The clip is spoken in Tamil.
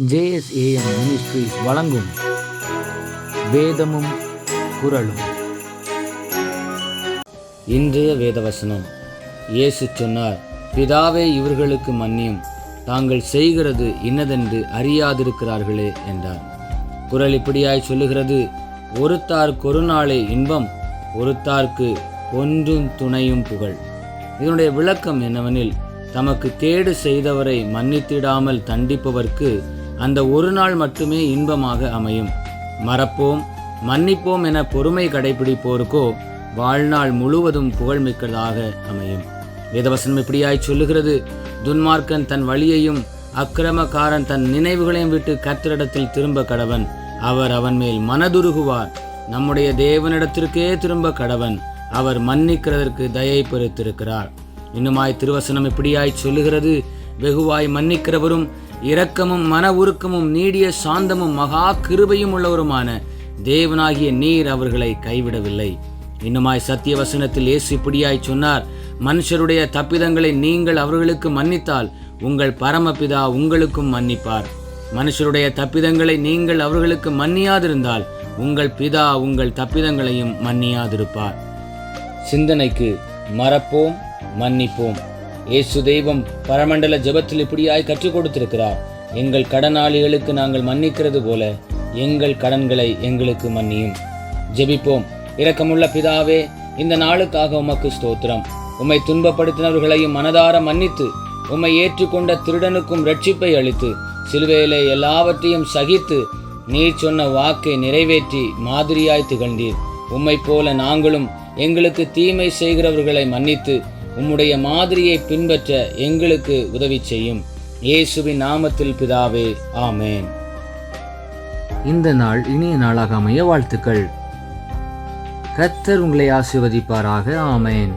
ஜேஎஸ்ஏஎம் மினிஸ்ட்ரிஸ் வழங்கும் வேதமும் குரலும் இன்றைய வேதவசனம். இயேசு சொன்னார் பிதாவே இவர்களுக்கு மன்னியும். தாங்கள் செய்கிறது இன்னதென்று அறியாதிருக்கிறார்களே என்றார். குரல் இப்படியாய் சொல்லுகிறது ஒருத்தார் கொருநாளே இன்பம் ஒருத்தார்க்கு ஒன்றும் துணையும் புகழ். இதனுடைய விளக்கம் என்னவெனில் தமக்கு கேடு செய்தவரை மன்னித்திடாமல் தண்டிப்பவர்க்கு அந்த ஒரு நாள் மட்டுமே இன்பமாக அமையும். மறப்போம் மன்னிப்போம் என பொறுமை கடைபிடிப்போருக்கோ வாழ்நாள் முழுவதும் புகழ்மிக்கதாக அமையும். வேதவசனம் இப்படியாய் சொல்லுகிறது. துன்மார்க்கன் தன் வழியையும் அக்கிரமக்காரன் தன் நினைவுகளையும் விட்டு கத்திரிடத்தில் திரும்ப கடவன். அவர் அவன் மேல் மனதுருகுவார். நம்முடைய தேவனிடத்திற்கே திரும்ப கடவன். அவர் மன்னிக்கிறதற்கு தயை பெருத்திருக்கிறார் இன்னுமாய் திருவசனம் இப்படியாய் சொல்லுகிறது. வெகுவாய் மன்னிக்கிறவரும் இரக்கமும் மன உருக்கமும் நீடிய சாந்தமும் மகா கிருபையும் உள்ளவருமான தேவனாகிய நீர் அவர்களை கைவிடவில்லை. இன்னுமாய் சத்திய வசனத்தில் இயேசு இப்படியாய் சொன்னார் மனுஷருடைய தப்பிதங்களை நீங்கள் அவர்களுக்கு மன்னித்தால் உங்கள் பரமபிதா உங்களுக்கும் மன்னிப்பார். மனுஷருடைய தப்பிதங்களை நீங்கள் அவர்களுக்கு மன்னியாதிருந்தால் உங்கள் பிதா உங்கள் தப்பிதங்களையும் மன்னியாதிருப்பார். சிந்தனைக்கு மறப்போம் மன்னிப்போம். இயேசு தெய்வம் பரமண்டல ஜெபத்தில் இப்படியாய் கற்றுக் கொடுத்திருக்கிறார். எங்கள் கடனாளிகளுக்கு நாங்கள் மன்னிக்கிறது போல எங்கள் கடன்களை எங்களுக்கு மன்னியும். ஜெபிப்போம். இரக்கமுள்ள பிதாவே இந்த நாளுக்காக உமக்கு ஸ்தோத்திரம். உம்மை துன்பப்படுத்தினவர்களையும் மனதார மன்னித்து உம்மை ஏற்றுக்கொண்ட திருடனுக்கும் ரட்சிப்பை அளித்து சிலுவையிலே எல்லாவற்றையும் சகித்து நீர் சொன்ன வாக்கை நிறைவேற்றி மாதிரியாய் திகழ்ந்தீர். உம்மை போல நாங்களும் எங்களுக்கு தீமை செய்கிறவர்களை மன்னித்து உம்முடைய மாதிரியை பின்பற்ற எங்களுக்கு உதவி செய்யும். இயேசுவின் நாமத்தில் பிதாவே ஆமேன். இந்த நாள் இனிய நாளாக அமைய வாழ்த்துக்கள். கத்தர் உங்களை ஆசிர்வதிப்பாராக ஆமேன்.